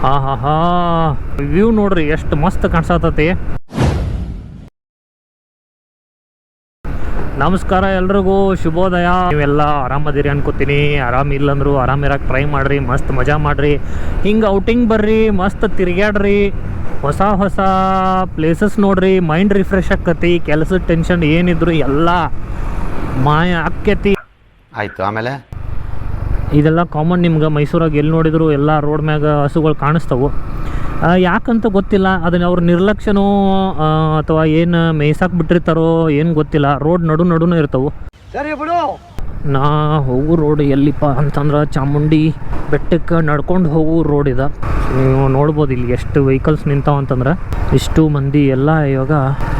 ಹಾ ಹಾ ಹಾ ವ್ಯೂ ನೋಡ್ರಿ, ಎಷ್ಟು ಮಸ್ತ್ ಕಾಣಿಸತತಿ. ನಮಸ್ಕಾರ ಎಲ್ರಿಗೂ, ಶುಭೋದಯ. ನೀವೆಲ್ಲ ಆರಾಮದಿರಿ ಅನ್ಕೋತೀನಿ. ಆರಾಮ್ ಇರಕ್ಕೆ ಟ್ರೈ ಮಾಡ್ರಿ, ಮಸ್ತ್ ಮಜಾ ಮಾಡ್ರಿ. ಹಿಂಗೆ ಔಟಿಂಗ್ ಬರ್ರಿ, ಮಸ್ತ್ ತಿರ್ಗ್ಯಾಡ್ರಿ. ಹೊಸ ಹೊಸ ಪ್ಲೇಸಸ್ ನೋಡ್ರಿ ಮೈಂಡ್ ರಿಫ್ರೆಶ್ ಆಕತಿ ಕೆಲಸದ ಟೆನ್ಷನ್ ಏನಿದ್ರು ಎಲ್ಲ ಮಾಯ ಆಕ್ಕತಿ. ಆಯ್ತು, ಆಮೇಲೆ? ಇದೆಲ್ಲ ಕಾಮನ್ ನಿಮ್ಗೆ ಮೈಸೂರಾಗ ಎಲ್ಲಿ ನೋಡಿದ್ರು ಎಲ್ಲ ರೋಡ್ ಮ್ಯಾಗ ಹಸುಗಳು ಕಾಣಿಸ್ತವು. ಯಾಕಂತ ಗೊತ್ತಿಲ್ಲ ಅದನ್ನ ಅವ್ರ ನಿರ್ಲಕ್ಷ್ಯನೋ ಅಥವಾ ಏನು ಮೇಯ್ಸಾಕ್ ಬಿಟ್ಟಿರ್ತಾರೋ ಏನು ಗೊತ್ತಿಲ್ಲ ರೋಡ್ ನಡು ನಡುನು ಇರ್ತವು. ನಾ ಹೋಗು ರೋಡ್ ಎಲ್ಲಿಪ್ಪ ಅಂತಂದ್ರೆ ಚಾಮುಂಡಿ ಬೆಟ್ಟಕ್ಕೆ ನಡ್ಕೊಂಡು ಹೋಗು ರೋಡ್ ಇದೆ. ನೀವು ನೋಡ್ಬೋದು ಇಲ್ಲಿ ಎಷ್ಟು ವೆಹಿಕಲ್ಸ್ ನಿಂತಾವ ಅಂತಂದ್ರೆ. ಇಷ್ಟು ಮಂದಿ ಎಲ್ಲ ಇವಾಗ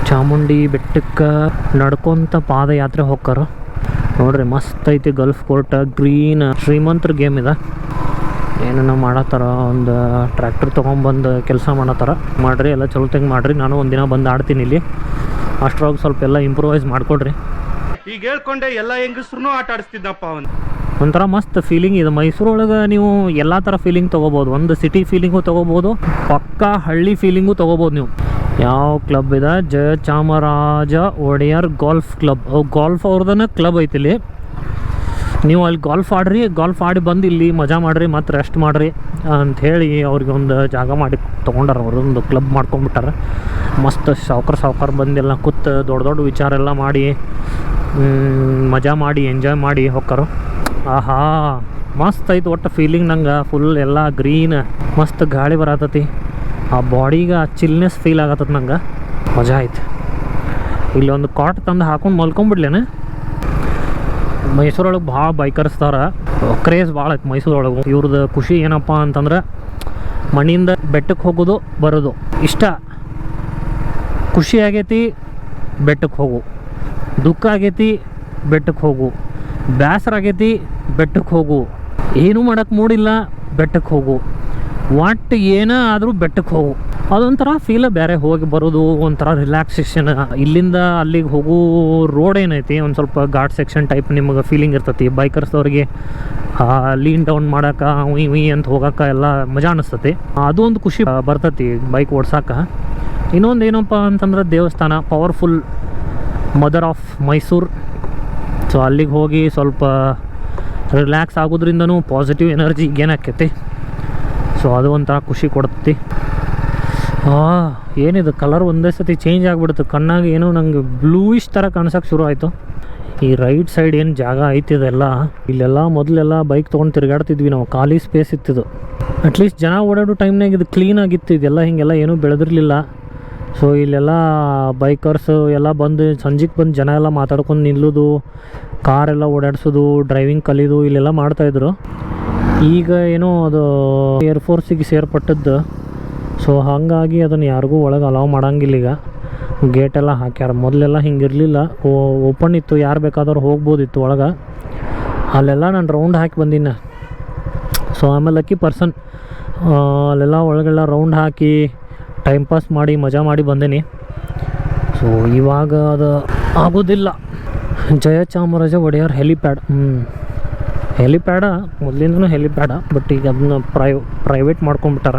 ಚಾಮುಂಡಿ ಬೆಟ್ಟಕ್ಕೆ ನಡ್ಕೊತ ಪಾದಯಾತ್ರೆ ಹೋಗ್ತಾರ. ನೋಡ್ರಿ ಮಸ್ತ್ ಐತಿ ಗಲ್ಫ್ ಕೋರ್ಟ್ ಗ್ರೀನ್ ಶ್ರೀಮಂತರ ಗೇಮ್ ಇದೆ. ಏನನ್ನ ಮಾಡತ್ತಾರ ಒಂದು ಟ್ರ್ಯಾಕ್ಟರ್ ತೊಗೊಂಬಂದು ಕೆಲಸ ಮಾಡತ್ತಾರ. ಮಾಡ್ರಿ ಎಲ್ಲ ಚಲೋ ತಂಗೆ ಮಾಡ್ರಿ. ನಾನು ಒಂದಿನ ಬಂದು ಆಡ್ತೀನಿ ಇಲ್ಲಿ. ಅಷ್ಟ್ರೊಳಗೆ ಸ್ವಲ್ಪ ಎಲ್ಲ ಇಂಪ್ರೂವೈಸ್ ಮಾಡಿಕೊಡ್ರಿ. ಈಗ ಹೇಳ್ಕೊಂಡೆ ಎಲ್ಲ ಹೆಂಗಸ್ರು ಆಟ ಆಡಿಸ್ತಿದ್ದಪ್ಪ ಅವನು. ಒಂಥರ ಮಸ್ತ್ ಫೀಲಿಂಗ್ ಇದೆ. ಮೈಸೂರೊಳಗೆ ನೀವು ಎಲ್ಲ ಥರ ಫೀಲಿಂಗ್ ತೊಗೋಬೋದು. ಒಂದು ಸಿಟಿ ಫೀಲಿಂಗು ತೊಗೋಬೋದು ಪಕ್ಕಾ ಹಳ್ಳಿ ಫೀಲಿಂಗು ತೊಗೋಬೋದು ನೀವು. ಯಾವ ಕ್ಲಬ್ ಇದೆ? Jaya Chamaraja Wadiyar golf club golf ಅವ್ರದನ್ನ club ಐತಿ ಇಲ್ಲಿ. ನೀವು ಅಲ್ಲಿ ಗಾಲ್ಫ್ ಆಡ್ರಿ ಗಾಲ್ಫ್ ಆಡಿ ಬಂದು ಇಲ್ಲಿ ಮಜಾ ಮಾಡಿರಿ, ಮತ್ತು ರೆಸ್ಟ್ ಮಾಡಿರಿ ಹೇಳಿ ಅವ್ರಿಗೆ ಒಂದು ಜಾಗ ಮಾಡಿ ತೊಗೊಂಡಾರ ಅವರು, ಒಂದು ಕ್ಲಬ್ ಮಾಡ್ಕೊಂಬಿಟ್ಟಾರ ಮಸ್ತ್ ಸಾವ್ಕಾರ ಸಾವ್ಕಾರ ಬಂದೆಲ್ಲ ಕೂತ್ ದೊಡ್ಡ ದೊಡ್ಡ ವಿಚಾರ ಎಲ್ಲ ಮಾಡಿ ಮಜಾ ಮಾಡಿ ಎಂಜಾಯ್ ಮಾಡಿ ಹೊಕ್ಕರು. ಆಹಾ, ಮಸ್ತ್ ಐತೆ ಒಟ್ಟು ಫೀಲಿಂಗ್ ನಂಗೆ. ಫುಲ್ ಎಲ್ಲ ಗ್ರೀನ್ ಮಸ್ತ್ ಗಾಳಿ ಬರತತಿ. ಆ ಬಾಡಿಗೆ ಆ ಚಿಲ್ನೆಸ್ ಫೀಲ್ ಆಗತ್ತದ ನಂಗೆ. ಮಜಾ ಐತೆ ಇಲ್ಲಿ ಒಂದು ಕಾಟ್ ತಂದು ಹಾಕೊಂಡು ಮಲ್ಕೊಂಬಿಡ್ಲೇನೆ. ಮೈಸೂರೊಳಗೆ ಭಾಳ ಬೈಕರ್ಸ್ತಾರ ಕ್ರೇಜ್ ಭಾಳ ಐತೆ ಮೈಸೂರೊಳಗೆ. ಇವ್ರದ್ದು ಖುಷಿ ಏನಪ್ಪ ಅಂತಂದ್ರೆ ಮಣ್ಣಿಂದ ಬೆಟ್ಟಕ್ಕೆ ಹೋಗೋದು, ಬರೋದು. ಇಷ್ಟ. ಖುಷಿ ಆಗೈತಿ ಬೆಟ್ಟಕ್ಕೆ ಹೋಗು. ದುಃಖ ಆಗೈತಿ ಬೆಟ್ಟಕ್ಕೆ ಹೋಗು. ಬೇಸರ ಆಗೈತಿ ಬೆಟ್ಟಕ್ಕೆ ಹೋಗು. ಏನೂ ಮಾಡೋಕ್ಕೆ ಮೂಡಿಲ್ಲ ಬೆಟ್ಟಕ್ಕೆ ಹೋಗು. ಒಟ್ಟು ಏನೇ ಆದರೂ ಬೆಟ್ಟಕ್ಕೆ ಹೋಗು. ಅದೊಂಥರ ಫೀಲ ಬೇರೆ ಹೋಗಿ ಬರೋದು, ಒಂಥರ ರಿಲ್ಯಾಕ್ಸೇಷನ್ ಇಲ್ಲಿಂದ ಅಲ್ಲಿಗೆ ಹೋಗೋ ರೋಡ್ ಏನೈತಿ? ಒಂದು ಸ್ವಲ್ಪ ಘಾಟ್ ಸೆಕ್ಷನ್ ಟೈಪ್ ನಿಮಗೆ ಫೀಲಿಂಗ್ ಇರ್ತೈತಿ. ಬೈಕರ್ಸ್ದವ್ರಿಗೆ ಲೀನ್ ಡೌನ್ ಮಾಡೋಕೆ ಉಯ್ ಉಯ್ ಅಂತ ಹೋಗೋಕೆ ಎಲ್ಲ ಮಜಾ ಅನ್ನಿಸ್ತತಿ ಅದು ಒಂದು ಖುಷಿ ಬರ್ತೈತಿ ಬೈಕ್ ಓಡ್ಸೋಕೆ. ಇನ್ನೊಂದು ಏನಪ್ಪ ಅಂತಂದ್ರೆ ದೇವಸ್ಥಾನ powerful mother of Mysuru so ಅಲ್ಲಿಗೆ ಹೋಗಿ ಸ್ವಲ್ಪ ರಿಲ್ಯಾಕ್ಸ್ ಆಗೋದ್ರಿಂದನೂ ಪಾಸಿಟಿವ್ ಎನರ್ಜಿ ಗೇನ್ ಸೊ ಅದು ಒಂಥರ ಖುಷಿ ಕೊಡ್ತಿ ಹಾಂ ಏನಿದು ಕಲರ್ ಒಂದೇ ಸತಿ ಚೇಂಜ್ ಆಗಿಬಿಡ್ತು ಕಣ್ಣಾಗಿ ಏನೋ ನಂಗೆ ಬ್ಲೂಯಿಶ್ ಥರ ಕಾಣಿಸೋಕೆ ಶುರು ಆಯಿತು. ಈ ರೈಟ್ ಸೈಡ್ ಏನು ಜಾಗ ಐತಿದೆಲ್ಲ ಇಲ್ಲೆಲ್ಲ ಮೊದಲೆಲ್ಲ ಬೈಕ್ ತೊಗೊಂಡು ತಿರುಗಾಡ್ತಿದ್ವಿ ನಾವು. ಖಾಲಿ ಸ್ಪೇಸ್ ಇತ್ತಿದ್ದು ಅಟ್ಲೀಸ್ಟ್ ಜನ ಓಡಾಡೋ ಟೈಮ್ನಾಗ ಇದು ಕ್ಲೀನ್ ಆಗಿತ್ತು. ಇದೆಲ್ಲ ಹೀಗೆಲ್ಲ ಏನೂ ಬೆಳೆದಿರಲಿಲ್ಲ. ಸೊ ಇಲ್ಲೆಲ್ಲ ಬೈಕರ್ಸ್ ಎಲ್ಲ ಬಂದು ಸಂಜೆಗೆ ಬಂದು ಜನ ಎಲ್ಲ ಮಾತಾಡ್ಕೊಂಡು ನಿಲ್ಲೋದು ಕಾರೆಲ್ಲ ಓಡಾಡಿಸೋದು ಡ್ರೈವಿಂಗ್ ಕಲಿಯೋದು ಇಲ್ಲೆಲ್ಲ ಮಾಡ್ತಾಯಿದ್ರು ಈಗ ಏನೋ ಅದು ಏರ್ಫೋರ್ಸಿಗೆ ಸೇರ್ಪಟ್ಟದ್ದು. ಸೊ ಹಾಗಾಗಿ ಅದನ್ನು ಯಾರಿಗೂ ಒಳಗೆ ಅಲಾವ್ ಮಾಡಂಗಿಲ್ಲ ಈಗ. ಗೇಟ್ ಎಲ್ಲ ಹಾಕ್ಯಾರ. ಮೊದಲೆಲ್ಲ ಹಿಂಗೆ ಇರಲಿಲ್ಲ ಓಪನ್ ಇತ್ತು. ಯಾರು ಬೇಕಾದವ್ರು ಹೋಗ್ಬೋದಿತ್ತು ಒಳಗೆ. ಅಲ್ಲೆಲ್ಲ ನಾನು ರೌಂಡ್ ಹಾಕಿ ಬಂದಿನ. ಸೊ ಆಮೇಲೆ ಅಕ್ಕಿ ಪರ್ಸನ್ ಅಲ್ಲೆಲ್ಲ ಒಳಗೆಲ್ಲ ರೌಂಡ್ ಹಾಕಿ ಟೈಮ್ ಪಾಸ್ ಮಾಡಿ, ಮಜಾ ಮಾಡಿ ಬಂದೀನಿ. ಸೊ ಇವಾಗ ಅದು ಆಗೋದಿಲ್ಲ. ಜಯಚಾಮರಾಜ ಒಡೆಯರ್ ಹೆಲಿಪ್ಯಾಡ್ ಹ್ಞೂ ಹೆಲಿಪ್ಯಾಡ, ಮೊದಲಿಂದನೂ ಹೆಲಿಪ್ಯಾಡ ಬಟ್ ಈಗ ಅದನ್ನ ಪ್ರೈ ಪ್ರೈವೇಟ್ ಮಾಡ್ಕೊಂಬಿಟ್ಟಾರ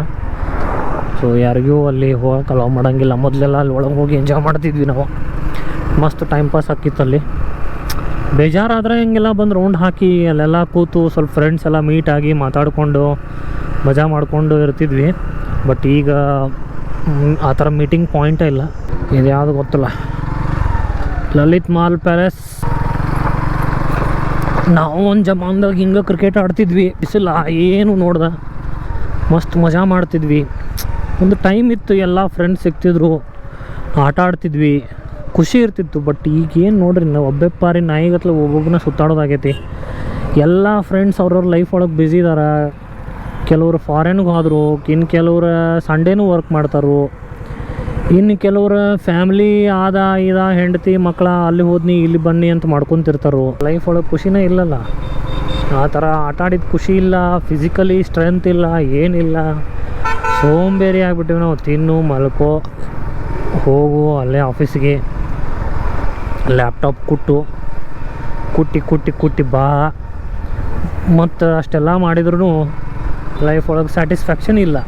ಸೊ ಯಾರಿಗೂ ಅಲ್ಲಿ ಹೋಗಕ್ಕೆ ಅಲಾವ್ ಮಾಡೋಂಗಿಲ್ಲ. ಮೊದಲೆಲ್ಲ ಅಲ್ಲಿ ಒಳಗೆ ಹೋಗಿ ಎಂಜಾಯ್ ಮಾಡ್ತಿದ್ವಿ ನಾವು. ಮಸ್ತ್ ಟೈಮ್ ಪಾಸ್ ಆಕಿತ್ತು ಅಲ್ಲಿ. ಬೇಜಾರಾದರೆ ಹಿಂಗೆಲ್ಲ ಬಂದು ರೌಂಡ್ ಹಾಕಿ ಅಲ್ಲೆಲ್ಲ ಕೂತು ಸ್ವಲ್ಪ ಫ್ರೆಂಡ್ಸ್ ಎಲ್ಲ ಮೀಟ್ ಆಗಿ ಮಾತಾಡಿಕೊಂಡು, ಮಜಾ ಮಾಡಿಕೊಂಡು ಇರ್ತಿದ್ವಿ. ಬಟ್ ಈಗ ಆ ಥರ ಮೀಟಿಂಗ್ ಪಾಯಿಂಟೇ ಇಲ್ಲ. ಇದು ಯಾವುದು ಗೊತ್ತಿಲ್ಲ. ಲಲಿತ್ ಮಾಲ್ ಪ್ಯಾಲೇಸ್ ನಾವು ಒಂದು ಜಮಾನ್ದಾಗ ಹಿಂಗೆ ಕ್ರಿಕೆಟ್ ಆಡ್ತಿದ್ವಿ. ಬಿಸಿಲ ಏನು ನೋಡ್ದ. ಮಸ್ತ್ ಮಜಾ ಮಾಡ್ತಿದ್ವಿ. ಒಂದು ಟೈಮ್ ಇತ್ತು ಎಲ್ಲ ಫ್ರೆಂಡ್ಸ್ ಸಿಗ್ತಿದ್ರು ಆಟ ಆಡ್ತಿದ್ವಿ. ಖುಷಿ ಇರ್ತಿತ್ತು ಬಟ್ ಈಗ ಏನು ನೋಡ್ರಿ ನಾವು ಒಬ್ಬೆಪ್ಪಾರಿ ಪಾರಿ ನಾಯಿಗತ್ಲೆ ಒಬ್ಬೊಬ್ಬನ ಸುತ್ತಾಡೋದಾಗೈತಿ. ಎಲ್ಲ ಫ್ರೆಂಡ್ಸ್ ಅವ್ರವ್ರ ಲೈಫ್ ಒಳಗೆ ಬ್ಯುಸಿ ಇದಾರೆ. ಕೆಲವರು ಫಾರಿನ್ಗೆ ಹೋದರು ಇನ್ನು ಕೆಲವರು ಸಂಡೇನೂ ವರ್ಕ್ ಮಾಡ್ತಾರೋ. ಇನ್ನು ಕೆಲವರು ಫ್ಯಾಮ್ಲಿ ಆದ, ಇದ, ಹೆಂಡತಿ ಮಕ್ಕಳ ಅಲ್ಲಿ ಹೋದ್ನಿ, ಇಲ್ಲಿ ಬನ್ನಿ ಅಂತ ಮಾಡ್ಕೊತಿರ್ತಾರೋ. ಲೈಫ್ ಒಳಗೆ ಖುಷಿನೇ ಇಲ್ಲಲ್ಲ. ಆ ಥರ ಆಟ ಆಡಿದ ಖುಷಿ ಇಲ್ಲ ಫಿಸಿಕಲಿ ಸ್ಟ್ರೆಂತ್ ಇಲ್ಲ, ಏನಿಲ್ಲ. ಸೋಂಬೇರಿ ಆಗಿಬಿಟ್ಟಿವಿ ನಾವು. ತಿನ್ನು, ಮಲ್ಕೋ, ಹೋಗು, ಅಲ್ಲೇ ಆಫೀಸ್ಗೆ ಲ್ಯಾಪ್ಟಾಪ್ ಕುಟ್ಟು, ಕುಟ್ಟಿ ಕುಟ್ಟಿ ಕುಟ್ಟಿ ಬಾ. ಮತ್ತು ಅಷ್ಟೆಲ್ಲ ಮಾಡಿದ್ರೂ ಲೈಫ್ ಒಳಗೆ ಸ್ಯಾಟಿಸ್ಫ್ಯಾಕ್ಷನ್ ಇಲ್ಲ.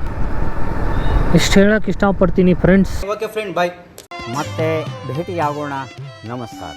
ಇಷ್ಟು ಹೇಳಕ್ಕೆ ಇಷ್ಟಪಡ್ತೀನಿ ಫ್ರೆಂಡ್ಸ್ ಓಕೆ ಫ್ರೆಂಡ್ ಬಾಯ್ ಮತ್ತೆ ಭೇಟಿಯಾಗೋಣ. ನಮಸ್ಕಾರ.